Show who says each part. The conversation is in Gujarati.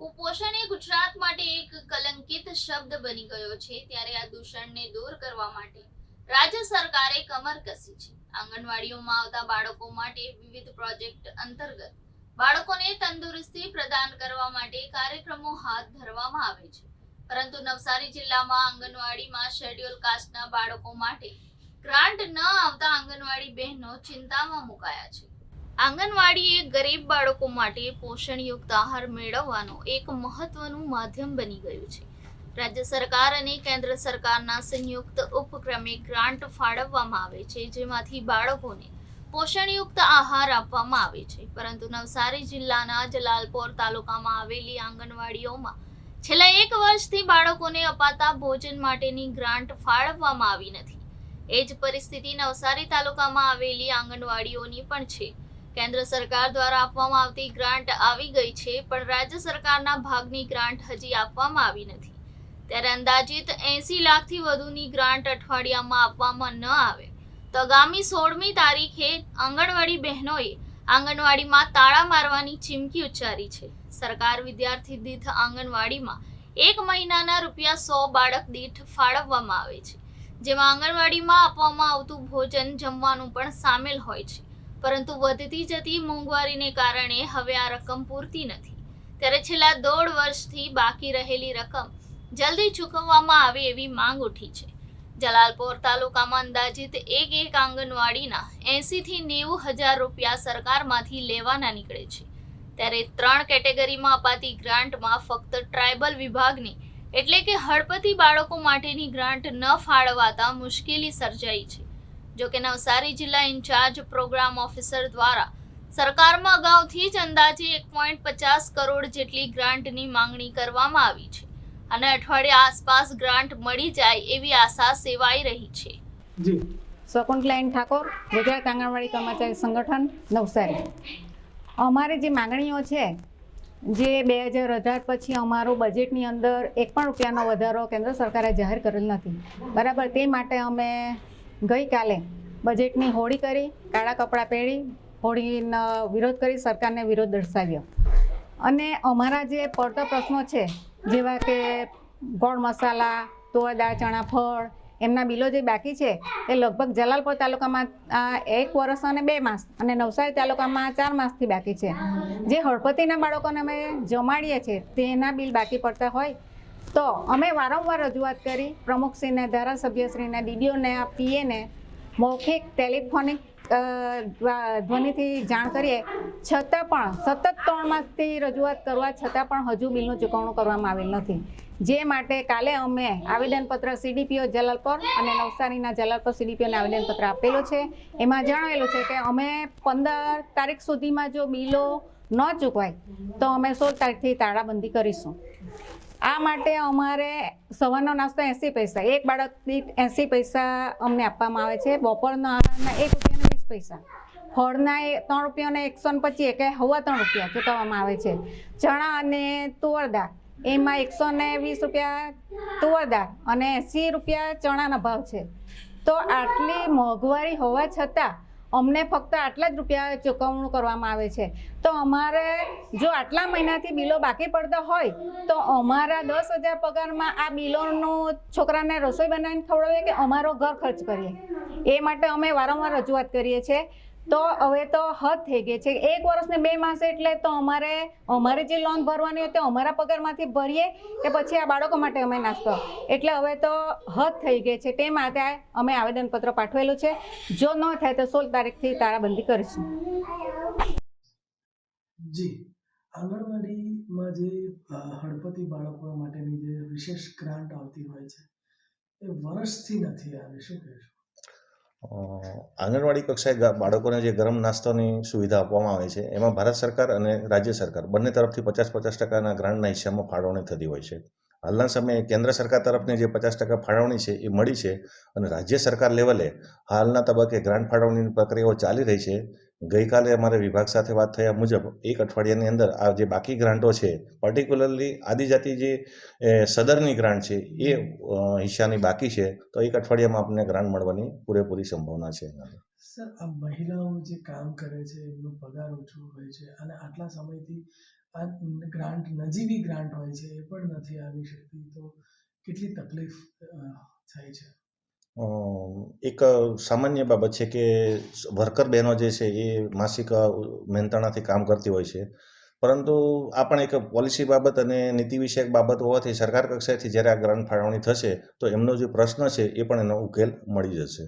Speaker 1: કુપોષણ એ ગુજરાત માટે એક કલંકિત શબ્દ બની ગયો છે, ત્યારે આ દૂષણને દૂર કરવા માટે રાજ્ય સરકારે કમર કસી છે. આંગણવાડીઓમાં આવતા બાળકો માટે વિવિધ પ્રોજેક્ટ અંતર્ગત બાળકોને તંદુરસ્તી પ્રદાન કરવા માટે કાર્યક્રમો હાથ ધરવામાં આવે છે. પરંતુ નવસારી જિલ્લામાં આંગણવાડીમાં શેડ્યુલ કાસ્ટના બાળકો માટે ગ્રાન્ટ ન આવતા આંગણવાડી બહેનો ચિંતામાં મુકાયા છે. આંગણવાડી એ ગરીબ બાળકો માટે પોષણયુક્ત આહાર મેળવવાનો એક મહત્વનું માધ્યમ બની ગયું છે. રાજ્ય સરકાર અને કેન્દ્ર સરકારના સંયુક્ત ઉપક્રમે ગ્રાન્ટ ફાળવવામાં આવે છે, જેમાંથી બાળકોને પોષણયુક્ત આહાર આપવામાં આવે છે. પરંતુ નવસારી જિલ્લાના જલાલપોર તાલુકામાં આવેલી આંગણવાડીઓમાં છેલ્લા એક વર્ષથી બાળકોને અપાતા ભોજન માટેની ગ્રાન્ટ ફાળવવામાં આવી નથી. એ જ પરિસ્થિતિ નવસારી તાલુકામાં આવેલી આંગણવાડીઓની પણ છે. કેન્દ્ર સરકાર દ્વારા આપવામાં આવતી ગ્રાન્ટ આવી ગઈ છે, પણ રાજ્ય સરકારના ભાગની ગ્રાન્ટ હજી આપવામાં આવી નથી. ત્યારે અંદાજિત એસી લાખથી વધુની ગ્રાન્ટ અઠવાડિયામાં આપવામાં ન આવે. તો આગામી સોળમી તારીખે આંગણવાડી બહેનોએ આંગણવાડીમાં તાળા મારવાની ચીમકી ઉચ્ચારી છે. સરકાર વિદ્યાર્થી દીઠ આંગણવાડીમાં એક મહિનાના રૂપિયા સો બાળક દીઠ ફાળવવામાં આવે છે. જેમાં આંગણવાડીમાં આપવામાં આવતું ભોજન, જમવાનું પણ સામેલ હોય છે. પરંતુ વધતી જતી મોંઘવારીને કારણે હવે આ રકમ પૂરતી નથી. ત્યારે છેલ્લા દોઢ વર્ષથી બાકી રહેલી રકમ જલ્દી ચૂકવવામાં આવે એવી માંગ ઉઠી છે. જલાલપોર તાલુકામાં અંદાજિત એક એક આંગણવાડીના એંસીથી નેવું હજાર રૂપિયા સરકારમાંથી લેવાના નીકળે છે. ત્યારે ત્રણ કેટેગરીમાં અપાતી ગ્રાન્ટમાં ફક્ત ટ્રાઇબલ વિભાગની એટલે કે હળપતિ બાળકો માટેની ગ્રાન્ટ ન ફાળવાતા મુશ્કેલી સર્જાઈ છે. જો કે નવસારી જિલ્લા ઇન્ચાર્જ પ્રોગ્રામ ઓફિસર દ્વારા સરકારમાં અગાઉથી જ અંદાજે એક પોઈન્ટ પચાસ કરોડ જેટલી ગ્રાન્ટની માંગણી કરવામાં આવી છે અને અઠવાડિયા આસપાસ ગ્રાન્ટ મળી જાય એવી આશા સેવાઈ રહી છે.
Speaker 2: જી.
Speaker 3: શકુંતલાઈન ઠાકોર ગુજરાત આંગણવાડી કર્મચારી સંગઠન નવસારી. અમારી જે માંગણીઓ છે જે બે હજાર અઢાર પછી અમારું બજેટની અંદર એક પણ રૂપિયાનો વધારો કેન્દ્ર સરકારે જાહેર કરેલ નથી. બરાબર તે માટે અમે ગઈકાલે બજેટની હોળી કરી, કાળા કપડાં પહેરી, હોળીનો વિરોધ કરી સરકારને વિરોધ દર્શાવ્યો. અને અમારા જે પડતા પ્રશ્નો છે, જેવા કે ગોળ મસાલા તુવર દાળ, ચણા, ફળ, એમના બિલો જે બાકી છે, એ લગભગ જલાલપોર તાલુકામાં એક વર્ષ અને બે માસ અને નવસારી તાલુકામાં ચાર માસથી બાકી છે. જે હળપતિના બાળકોને અમે જમાડીએ છીએ, તેના બિલ બાકી પડતા હોય તો અમે વારંવાર રજૂઆત કરી. પ્રમુખશ્રીને, ધારાસભ્યશ્રીને, ડીડીઓને, આ પીએને મૌખિક ટેલિફોનિક ધ્વનિથી જાણ કરીએ. છતાં પણ સતત ત્રણ માસથી રજૂઆત કરવા છતાં પણ હજુ બિલનું ચૂકવણું કરવામાં આવેલ નથી. જે માટે કાલે અમે આવેદનપત્ર સીડીપીઓ જલાલપોર અને નવસારીના જલાલપોર સીડીપીઓને આવેદનપત્ર આપેલો છે. એમાં જણાવેલું છે કે અમે પંદર તારીખ સુધીમાં જો બિલો ન ચૂકવાય, તો અમે સોળ તારીખથી તાળાબંધી કરીશું. આ માટે અમારે સવારનો નાસ્તો એંસી પૈસા, એક બાળક દીઠ એંસી પૈસા અમને આપવામાં આવે છે, બપોરના આહારના એક રૂપિયાને વીસ પૈસા. ફળના એ ત્રણ રૂપિયાને એકસો ને પચીસ એક હવા ત્રણ રૂપિયા ચૂકવવામાં આવે છે. ચણા અને તુવર દાળ, એમાં એકસો ને વીસ રૂપિયા તુવર દાળ અને એંસી રૂપિયા ચણાના ભાવ છે. તો આટલી મોંઘવારી હોવા છતાં અમને ફક્ત આટલા જ રૂપિયા ચૂકવણું કરવામાં આવે છે. તો અમારે જો આટલા મહિનાથી બિલો બાકી પડતા હોય, તો અમારા દસ હજાર પગારમાં આ બિલોનું છોકરાને રસોઈ બનાવીને ખવડાવીએ કે અમારો ઘર ખર્ચ કરીએ? એ માટે અમે વારંવાર રજૂઆત કરીએ છીએ. તો હવે તો હદ થઈ ગઈ છે. એક વર્ષ ને બે માસ એટલે તો અમારે અમારે જે લોન ભરવાની હોય તે અમારા પગારમાંથી ભરીએ કે પછી આ બાળકો માટે અમે નાસ્તો. એટલે હવે તો હદ થઈ ગઈ છે. તે માટે અમે આવેદનપત્ર પાઠવેલું છે. જો ન થાય તો સોળ તારીખથી તારાબંધી કરીશું.
Speaker 2: જી. આંગણવાડીમાં જે હળપતિ બાળકો માટેની જે વિશેષ ગ્રાન્ટ આવતી હોય છે, એ વર્ષથી નથી. આવી શું કહેશો?
Speaker 4: આંગણવાડી કક્ષાએ બાળકોને જે ગરમ નાસ્તાની સુવિધા આપવામાં આવે છે, એમાં ભારત સરકાર અને રાજ્ય સરકાર બંને તરફથી પચાસ પચાસ ટકાના ગ્રાન્ટના હિસ્સામાં ફાળવણી થતી હોય છે. હાલના સમયે કેન્દ્ર સરકાર તરફની જે પચાસ ટકા ફાળવણી છે એ મળી છે અને રાજ્ય સરકાર લેવલે હાલના તબક્કે ગ્રાન્ટ ફાળવણીની પ્રક્રિયાઓ ચાલી રહી છે. ગઈકાલે અમારે વિભાગ સાથે વાત થયા મુજબ એક અઠવાડિયાની અંદર આ જે બાકી ગ્રાન્ટો છે પર્ટિક્યુલરલી આદિજાતિ જે સદરની ગ્રાન્ટ છે, એ હિસ્સાની બાકી છે, તો એક અઠવાડિયામાં આપણને ગ્રાન્ટ મળવાની પૂરેપૂરી સંભાવના છે
Speaker 2: સર, આ મહિલાઓ જે કામ કરે છે, એમનો પગાર ઓછો હોય છે અને આટલા સમયથી આ ગ્રાન્ટ, નજીવી ગ્રાન્ટ હોય છે, એ પણ નથી આવી શકતી, તો કેટલી તકલીફ થાય છે?
Speaker 4: એક સામાન્ય બાબત છે કે વર્કર બહેનો જે છે એ માસિક મહેનતાણાથી કામ કરતી હોય છે. પરંતુ આ પણ એક પોલિસી બાબત અને નીતિ વિષયક બાબત હોવાથી સરકાર કક્ષાએથી જ્યારે આ ગ્રાન્ટ ફાળવણી થશે, તો એમનો જે પ્રશ્ન છે એ પણ એનો ઉકેલ મળી જશે.